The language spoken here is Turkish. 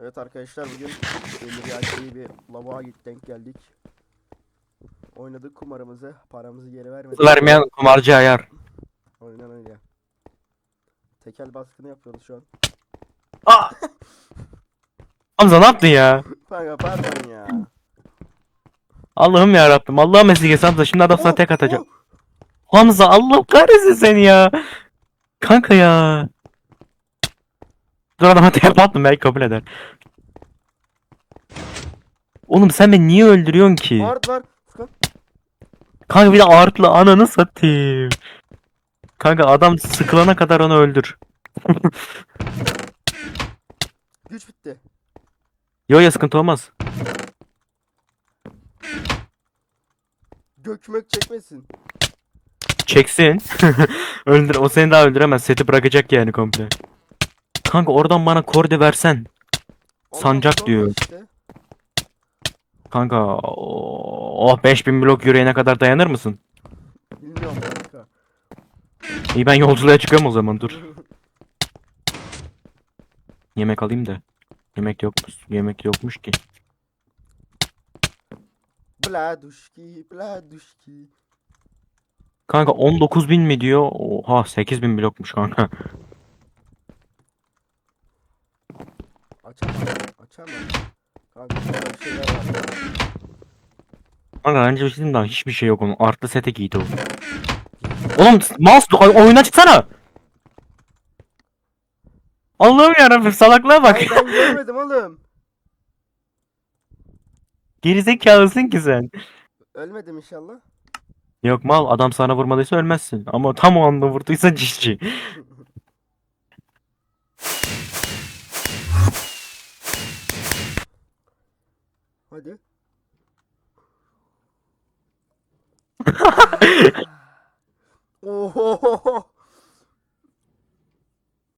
Evet arkadaşlar bugün belli bir git denk geldik. Oynadık kumarımızı, paramızı geri vermedik. Vermeyen kumarcı ayar. Aynen öyle. Tekel baskını yapıyoruz şu an. Aa! Hamza ne yaptın ya? Kanka pardon ya. Allah'ım ya Rabbim. Allah'ım esirgesin Hamza. Şimdi adam sana Oh, tek atacak. oh. Hamza Allah kahretsin seni ya. Kanka ya. Dur adama tek attım belki kabul eder. Oğlum sen beni niye öldürüyorsun ki? Ward var. Furkan. Kanka bir de artlı ananı satayım. Kanka adam sıkılana kadar onu öldür. Güç bitti. Yo ya sıkıntı olmaz. Gökmek çekmesin. Çeksin. Öldür. O seni daha öldüremez. Seti bırakacak yani komple. Kanka oradan bana korde versen. Sancak sonra diyor. işte. Kanka oh 5000 blok yüreğine kadar dayanır mısın? Bilmiyorum kanka. İyi ben yolculuğa çıkıyorum o zaman dur. Yemek alayım da. Yemek yokmuş. Yemek yokmuş ki. Bladuşki, bladuşki. Kanka 19.000 mi diyor? Oha 8000 blokmuş kanka. Açamam. Açamam. Kanka şurada bir şeyler var. Kanka bence bir şey diyeyim daha hiçbir şey yok onun. Artlı sete giydi o. Oğlum mouse oy- oyuna çıksana. Allah'ım yarabbim salaklığa bak. Ay ben görmedim oğlum. Gerizekalısın ki sen. Ölmedim inşallah. Yok mal adam sana vurmadıysa ölmezsin. Ama tam o anda vurduysa cici. Hadi. Oho.